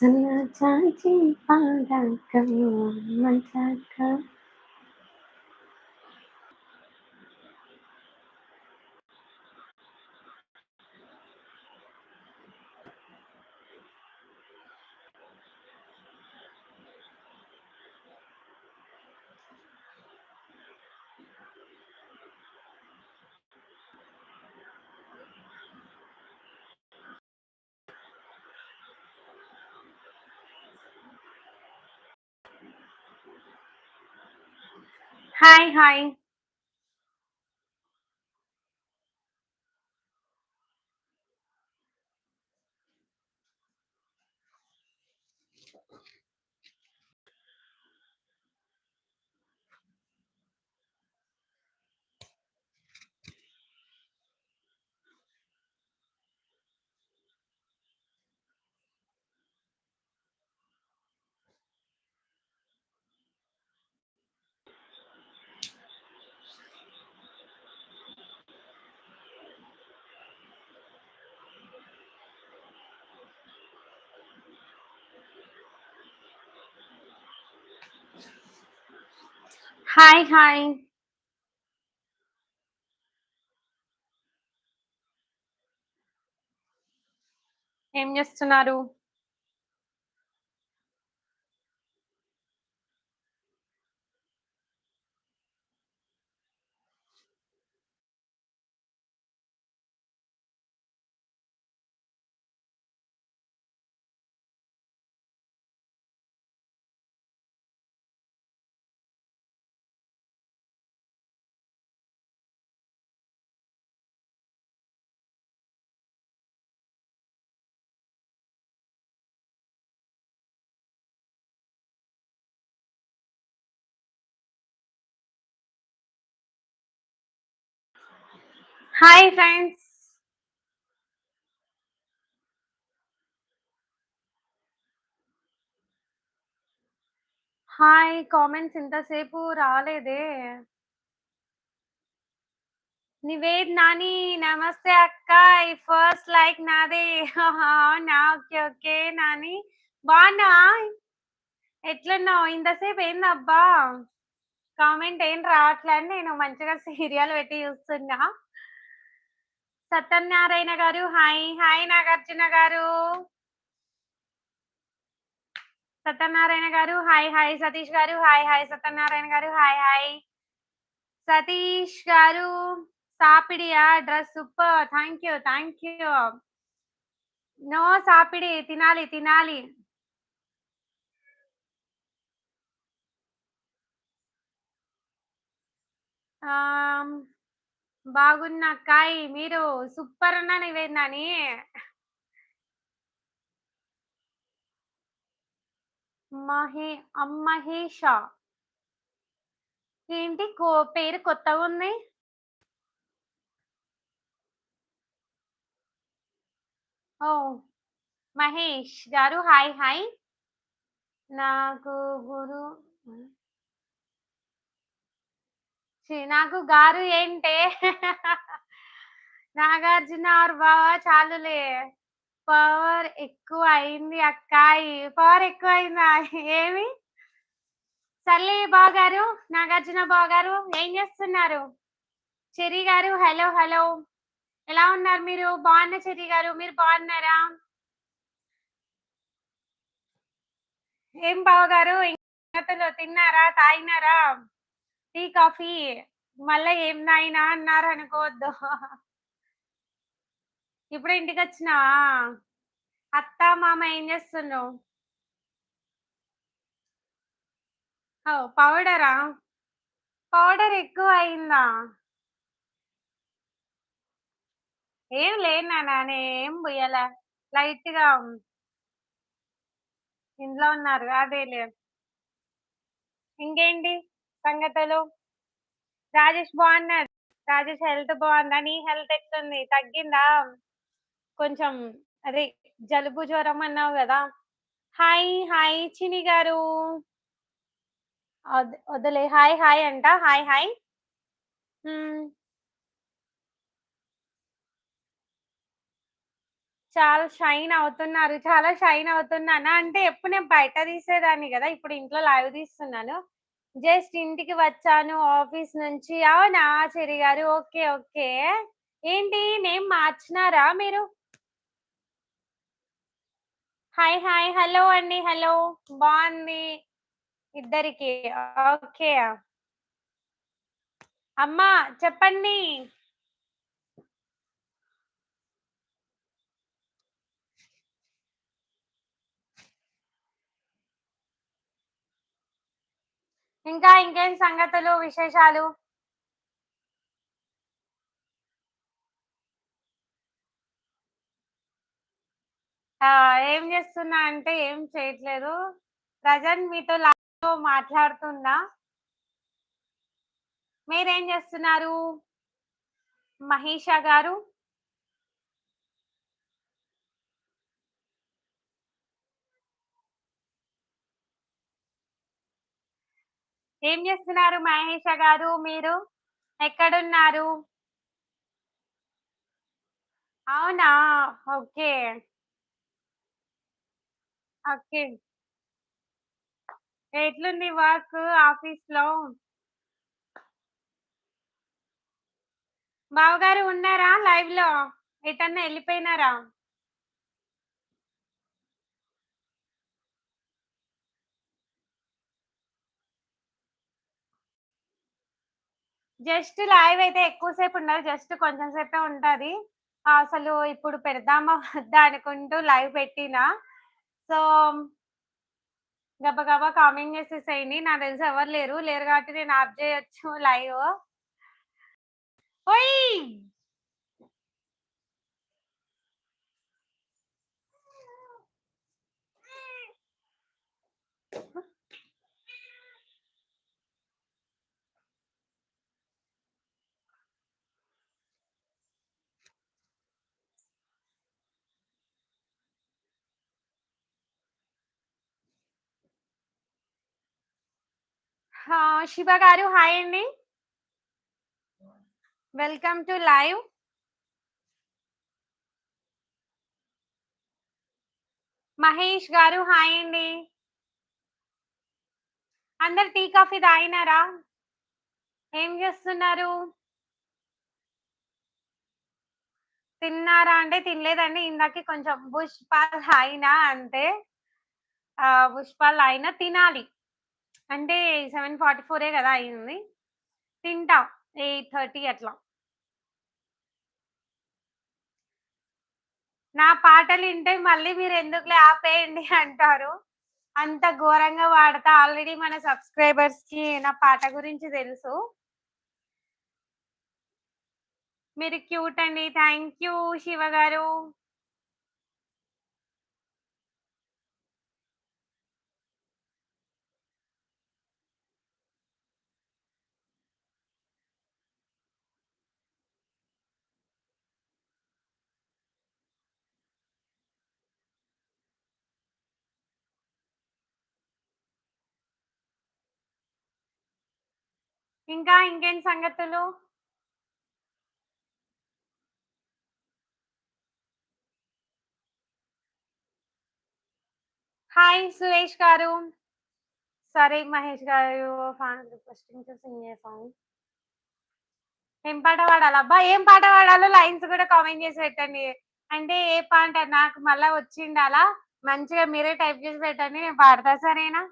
Sana jaji padakan mantaka hi hi hi hi ఏం చేస్తున్నారు? Hi friends hi comments ఇంతసేపు రాలేదే. నివేద్ నాని నమస్తే అక్క. ఈ ఫస్ట్ లైక్ నాదే. అవునా? Okay okay Nani. బాగున్నా? ఎట్లున్నావు? ఇంతసేపు ఏందబ్బా? కామెంట్ ఏం రావట్లేదు. నేను మంచిగా సీరియల్ పెట్టి చూస్తున్నా. సత్యనారాయణ గారు హాయ్ హాయ్ నాగార్జున గారు. సత్యనారాయణ గారు హాయ్ హాయ్ సతీష్ గారు హాయ్ హాయ్ సత్యనారాయణ గారు హాయ్ హాయ్. సతీష్ గారు సాపిడియా dress super. Thank you thank you. No సాపిడి తినాలి తినాలి. ఆమ్, బాగున్నా అక్కాయ్ మీరు సూపర్ అన్నా నివేదనాని మహే అమ్మహేష ఏంటి కో పేరు కొత్తగా ఉంది? ఓ మహేష్ గారు హాయ్ హాయ్. నాకు గురు నాకు గారు ఏంటే? నాగార్జున ఆర్ బావా చాలులే. పవర్ ఎక్కువ అయింది అక్కాయి. పవర్ ఎక్కువ అయిందా ఏమి? సర్లే బాగారు నాగార్జున బాగారు ఏం చేస్తున్నారు? చెరి గారు హలో హలో. ఎలా ఉన్నారు మీరు? బాగున్న చెరి గారు? మీరు బాగున్నారా ఏం బావగారు? ఇంకతలు తిన్నారా? తాగినారా? టీ కాఫీ మళ్ళీ ఏం నాయనా అన్నారు అనుకోవద్దు. ఇప్పుడు ఇంటికి వచ్చినా అత్త మామ ఏం చేస్తున్నావు పౌడరా? పౌడర్ ఎక్కువ అయిందా ఏం లేనా నానే ఏం పోయాల లైట్గా ఇంట్లో ఉన్నారు అదేలే ఇంకేంటి? సంగతులు. రాజేష్ బాగున్నాడు. రాజేష్ హెల్త్ బాగుందా? నీ హెల్త్ ఎట్లుంది? తగ్గిందా? కొంచెం అదే జలుబు జ్వరం అన్నావు కదా? హాయ్ హాయ్ చిని గారు. వద్దులే హాయ్ హాయ్ అంట. Hi hi. చాలా షైన్ అవుతున్నారు. చాలా షైన్ అవుతున్నానా? అంటే ఎప్పుడు నేను బయట తీసేదాన్ని కదా? ఇప్పుడు ఇంట్లో లైవ్ తీస్తున్నాను. జస్ట్ ఇంటికి వచ్చాను ఆఫీస్ నుంచి. అవునా చెరి గారు. ఓకే. ఓకే. ఏంటి నేమ్ మార్చినారా మీరు? హాయ్. హాయ్. హలో అండి. హలో. బాగుంది ఇద్దరికి. ఓకే. అమ్మ చెప్పండి. ఇంకా ఇంకేం సంగతులు, విశేషాలు? ఆ! ఏం చేస్తున్నా అంటే ఏం చేయట్లేదు. ప్రజెంట్ మీతో లైవ్‌లో మాట్లాడుతున్నా. మీరేం చేస్తున్నారు? మహేష గారు? ఏం చేస్తున్నారు మహేష గారు మీరు? ఎక్కడున్నారు? అవునా! ఓకే. ఓకే. ఎట్లుంది వర్క్ ఆఫీస్లో బావగారు ఉన్నారా లైవ్లో ఎటన్నా వెళ్ళిపోయినారా జస్ట్ లైవ్ అయితే ఎక్కువ సేపు ఉండదు. జస్ట్ కొంచెం సేపే ఉంటది. అసలు ఇప్పుడు పెడదామా వద్దా అనుకుంటూ లైవ్ పెట్టినా. సో గబగబా కామెంట్ చేసేసేయండి. నా తెలిసి ఎవరు లేరు. లేరు కాబట్టి నేను ఆఫ్ చేయొచ్చు లైవ్. ఓయ్! శివ గారు హాయ్ అండి. Welcome to live. మహేష్ గారు హాయ్ అండి. అందరు టీ, కాఫీ తాగినారా? ఏం చేస్తున్నారు? తిన్నారా అంటే తినలేదండి. ఇందాకే కొంచెం బుష్ పాలు తాగినా అంతే. ఆహ్, బుష్ పాలు తాగినా తినాలి. అంటే సెవెన్ ఫార్టీ ఫోరే కదా అయింది. తింటా 8:30 అట్లా. నా పాటలు వింటే మళ్ళీ మీరు మీరెందుకులే ఆపేయండి అంటారు. అంత ఘోరంగా పాడతా. ఆల్రెడీ మన సబ్స్క్రైబర్స్కి నా పాట గురించి తెలుసు. మీరు క్యూట్ అండి. థ్యాంక్ యూ శివ గారు. ఇంకా ఇంకేంటి సంగతులు? హాయ్ సురేష్ గారు. సరే Mahesh garu fans requesting to sing a song. ఏం పాట పాడాలి? అబ్బా! ఏం పాట పాడాలో లైన్స్ కూడా కామెంట్ చేసి పెట్టండి. అంటే ఏ పాట నాకు మళ్ళా వచ్చిండాలా? మంచిగా మీరే టైప్ చేసి పెట్టండి. నేను పాడతా సరేనా?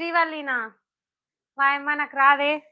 శ్రీవల్లినా? వాయమ్మ నాకు రాదే.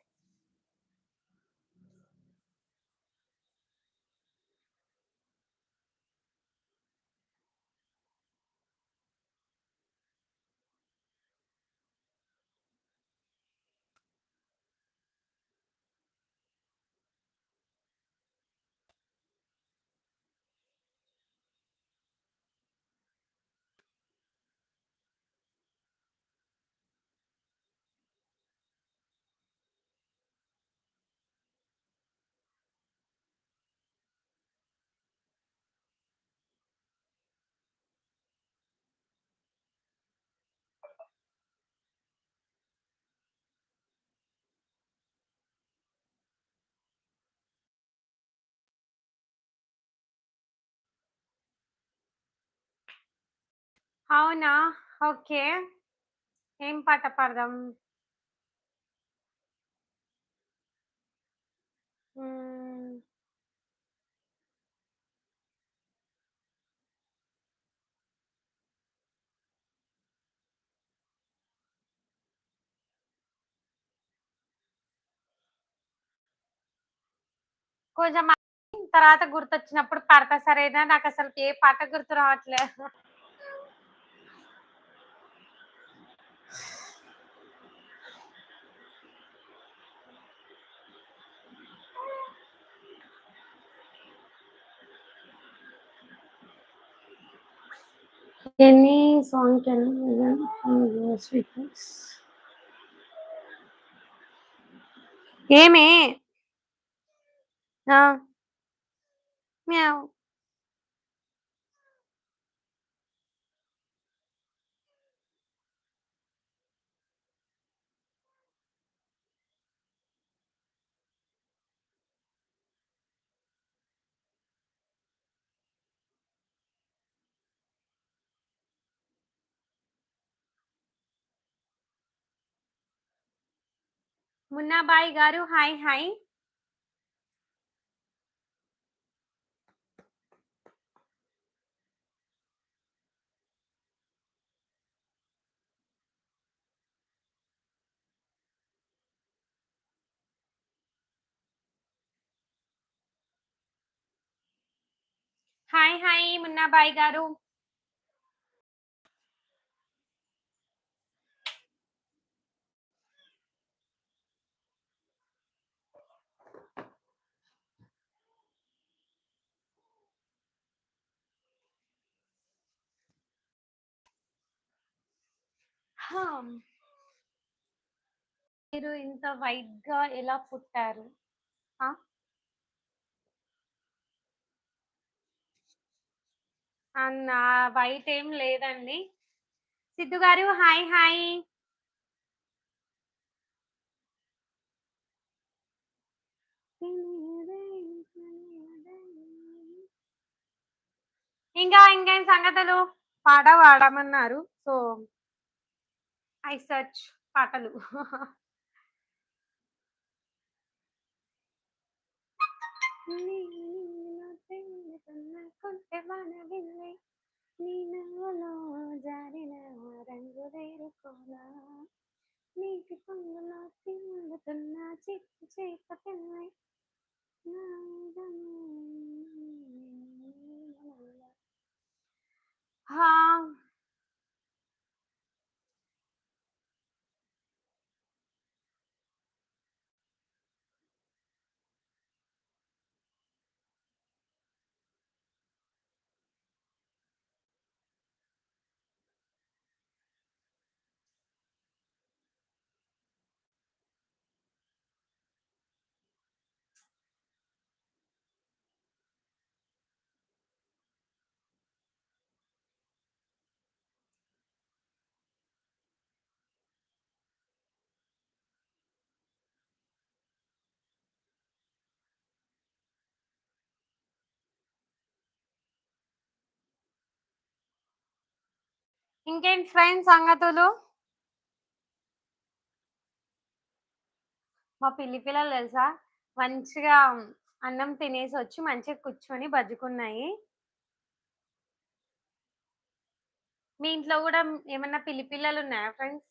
అవునా? ఓకే. ఏం పాట పాడదాం? కొంచెం తర్వాత గుర్తొచ్చినప్పుడు పాడతా సరేనా? నాకు అసలు ఏ పాట గుర్తు రావట్లేదు రావట్లే. Any song can sweetness. ఏమే? ఆ! మ్యావ్. Munnabhai garu hi hi. Hi hi Munnabhai garu. హా! మీరు ఇంత వైట్గా ఎలా పుట్టారు? ఆ! అన్నా వైట్ ఏం లేదండి. సిద్ధు గారు హాయ్ హాయ్. ఇంకా ఇంకేం సంగతులు? పాట పాడమన్నారు. సో ఐ సెర్చ్ పాటలు. కొంటె జారిన రంగు వేరుకోనా నీటి పొంగులో తిరుగుతున్న చిట్టి చేప పిల్లై హా! ఇంకేంటి ఫ్రెండ్స్ సంగతులు? మా పిల్లి పిల్లలు తెలుసా? మంచిగా అన్నం తినేసి వచ్చి మంచిగా కూర్చొని బజ్జుకున్నాయి. మీ ఇంట్లో కూడా ఏమన్నా పిల్లి ఉన్నాయా ఫ్రెండ్స్?